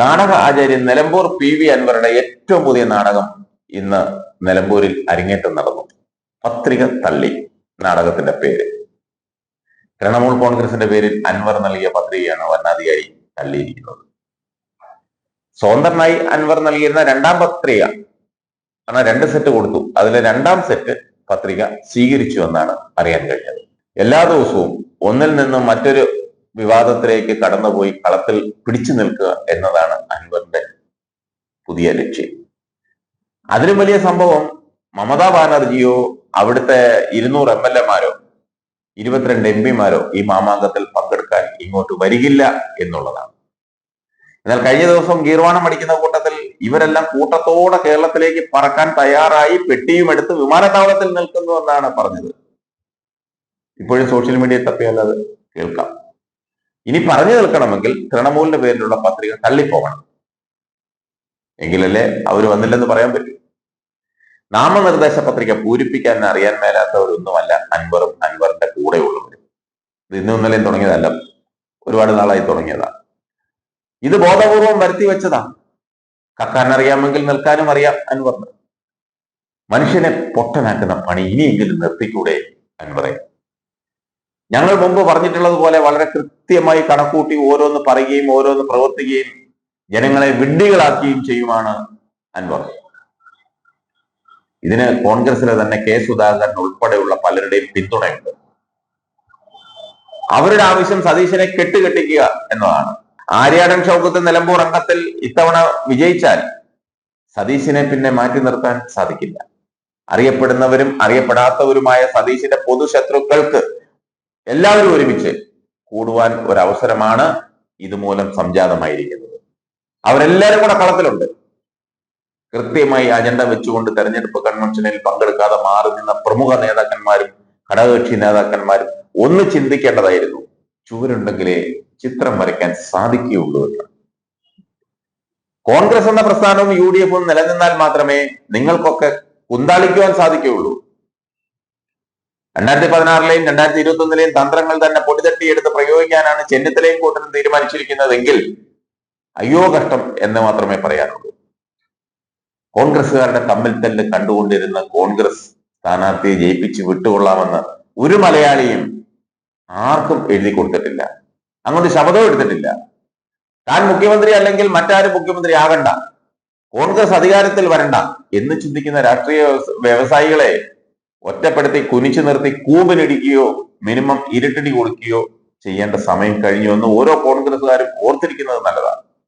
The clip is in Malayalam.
നാടക ആചാര്യൻ നിലമ്പൂർ പി വി അൻവറുടെ ഏറ്റവും പുതിയ നാടകം ഇന്ന് നിലമ്പൂരിൽ അരങ്ങേറ്റം നടന്നു. പത്രിക തള്ളി നാടകത്തിന്റെ പേര്. തൃണമൂൽ കോൺഗ്രസിന്റെ പേരിൽ അൻവർ നൽകിയ പത്രികയാണ് വരണാധികാരി തള്ളിയിരിക്കുന്നത്. സ്വതന്ത്രനായി അൻവർ നൽകിയിരുന്ന രണ്ടാം പത്രിക ആണ് രണ്ട് സെറ്റ് കൊടുത്തു. അതിലെ രണ്ടാം സെറ്റ് പത്രിക സ്വീകരിച്ചു എന്നാണ് അറിയാൻ കഴിഞ്ഞത്. എല്ലാ ദിവസവും ഒന്നിൽ നിന്നും മറ്റൊരു വിവാദത്തിലേക്ക് കടന്നുപോയി കളത്തിൽ പിടിച്ചു നിൽക്കുക എന്നതാണ് അൻവറിന്റെ പുതിയ ലക്ഷ്യം. അതിലും വലിയ സംഭവം മമതാ ബാനർജിയോ അവിടുത്തെ ഇരുന്നൂറ് എം എൽ എമാരോ ഇരുപത്തിരണ്ട് എം പിമാരോ ഈ മാമാങ്കത്തിൽ പങ്കെടുക്കാൻ ഇങ്ങോട്ട് വരികില്ല എന്നുള്ളതാണ്. എന്നാൽ കഴിഞ്ഞ ദിവസം ഗീർവാണം അടിക്കുന്ന കൂട്ടത്തിൽ ഇവരെല്ലാം കൂട്ടത്തോടെ കേരളത്തിലേക്ക് പറക്കാൻ തയ്യാറായി പെട്ടിയും എടുത്ത് വിമാനത്താവളത്തിൽ നിൽക്കുന്നു എന്നാണ് പറഞ്ഞത്. ഇപ്പോഴും സോഷ്യൽ മീഡിയയിൽ തപ്പിയാൽ അത് കേൾക്കാം. ഇനി പറഞ്ഞു നിൽക്കണമെങ്കിൽ തൃണമൂലിന്റെ പേരിലുള്ള പത്രിക തള്ളിപ്പോകണം. എങ്കിലല്ലേ അവർ വന്നില്ലെന്ന് പറയാൻ പറ്റൂ. നാമനിർദ്ദേശ പത്രിക പൂരിപ്പിക്കാൻ അറിയാൻ മേലാത്തവരൊന്നുമല്ല അൻവറും അൻവറിന്റെ കൂടെയുള്ളവരും ഇത് ഇന്നും ഇന്നലെയും തുടങ്ങിയതല്ല ഒരുപാട് നാളായി തുടങ്ങിയതാ. ഇത് ബോധപൂർവം വരുത്തി വെച്ചതാ. കക്കാൻ അറിയാമെങ്കിൽ നിൽക്കാനും അറിയാം അൻവറിന്. മനുഷ്യനെ പൊട്ടനാക്കുന്ന പണി ഇനിയെങ്കിലും നിർത്തിക്കൂടെ അൻവറെ? ഞങ്ങൾ മുമ്പ് പറഞ്ഞിട്ടുള്ളതുപോലെ വളരെ കൃത്യമായി കണക്കൂട്ടി ഓരോന്ന് പറയുകയും ഓരോന്ന് പ്രവർത്തിക്കുകയും ജനങ്ങളെ വിഡ്ഢികളാക്കുകയും ചെയ്യുമാണ് അൻവർ. ഇതിന് കോൺഗ്രസിലെ തന്നെ കെ സുധാകരൻ ഉൾപ്പെടെയുള്ള പലരുടെയും പിന്തുണയുണ്ട്. അവരുടെ ആവശ്യം സതീശനെ കെട്ടുകെട്ടിക്കുക എന്നതാണ്. ആര്യാടൻ ഷൗക്കത്ത് നിലമ്പൂർ അംഗത്തിൽ ഇത്തവണ വിജയിച്ചാൽ സതീശിനെ പിന്നെ മാറ്റി നിർത്താൻ സാധിക്കില്ല. അറിയപ്പെടുന്നവരും അറിയപ്പെടാത്തവരുമായ സതീശിന്റെ പൊതുശത്രുക്കൾക്ക് എല്ലാവരും ഒരുമിച്ച് കൂടുവാൻ ഒരവസരമാണ് ഇതുമൂലം സംജാതമായിരിക്കുന്നത്. അവരെല്ലാവരും കൂടെ കളത്തിലുണ്ട്. കൃത്യമായി അജണ്ട വെച്ചുകൊണ്ട് തെരഞ്ഞെടുപ്പ് കൺവെൻഷനിൽ പങ്കെടുക്കാതെ മാറി നിന്ന പ്രമുഖ നേതാക്കന്മാരും ഘടകകക്ഷി നേതാക്കന്മാരും ഒന്ന് ചിന്തിക്കേണ്ടതായിരുന്നു. ചുവരുണ്ടെങ്കിലേ ചിത്രം വരയ്ക്കാൻ സാധിക്കുകയുള്ളൂ എന്ന്. കോൺഗ്രസ് എന്ന പ്രസ്ഥാനവും യു ഡി എഫും നിലനിന്നാൽ മാത്രമേ നിങ്ങൾക്കൊക്കെ കുന്താളിക്കുവാൻ സാധിക്കുകയുള്ളൂ. രണ്ടായിരത്തി പതിനാറിലെയും രണ്ടായിരത്തി ഇരുപത്തി ഒന്നിലെയും തന്ത്രങ്ങൾ തന്നെ പൊടിതട്ടിയെടുത്ത് പ്രയോഗിക്കാനാണ് ചെന്നിത്തലയും കൂട്ടരും തീരുമാനിച്ചിരിക്കുന്നതെങ്കിൽ അയ്യോ കഷ്ടം എന്ന് മാത്രമേ പറയാനുള്ളൂ. കോൺഗ്രസ്സുകാരുടെ തമ്മിൽ തല്ല് കണ്ടുകൊണ്ടിരുന്ന കോൺഗ്രസ് സ്ഥാനാർത്ഥിയെ ജയിപ്പിച്ച് വിട്ടുകൊള്ളാമെന്ന് ഒരു മലയാളിയും ആർക്കും എഴുതി കൊടുത്തിട്ടില്ല അങ്ങോട്ട് ശബ്ദവും എടുത്തിട്ടില്ല. താൻ മുഖ്യമന്ത്രി അല്ലെങ്കിൽ മറ്റാരും മുഖ്യമന്ത്രി ആകണ്ട. കോൺഗ്രസ് അധികാരത്തിൽ വരണ്ട എന്ന് ചിന്തിക്കുന്ന രാഷ്ട്രീയ വ്യവസ- വ്യവസായികളെ ഒറ്റപ്പെടുത്തി കുനിച്ചു നിർത്തി കൂമ്പിനിടിക്കുകയോ മിനിമം ഇരുട്ടടി കൊടുക്കുകയോ ചെയ്യേണ്ട സമയം കഴിഞ്ഞു എന്ന് ഓരോ കോൺഗ്രസ്സുകാരും ഓർത്തിരിക്കുന്നത് നല്ലതാണ്.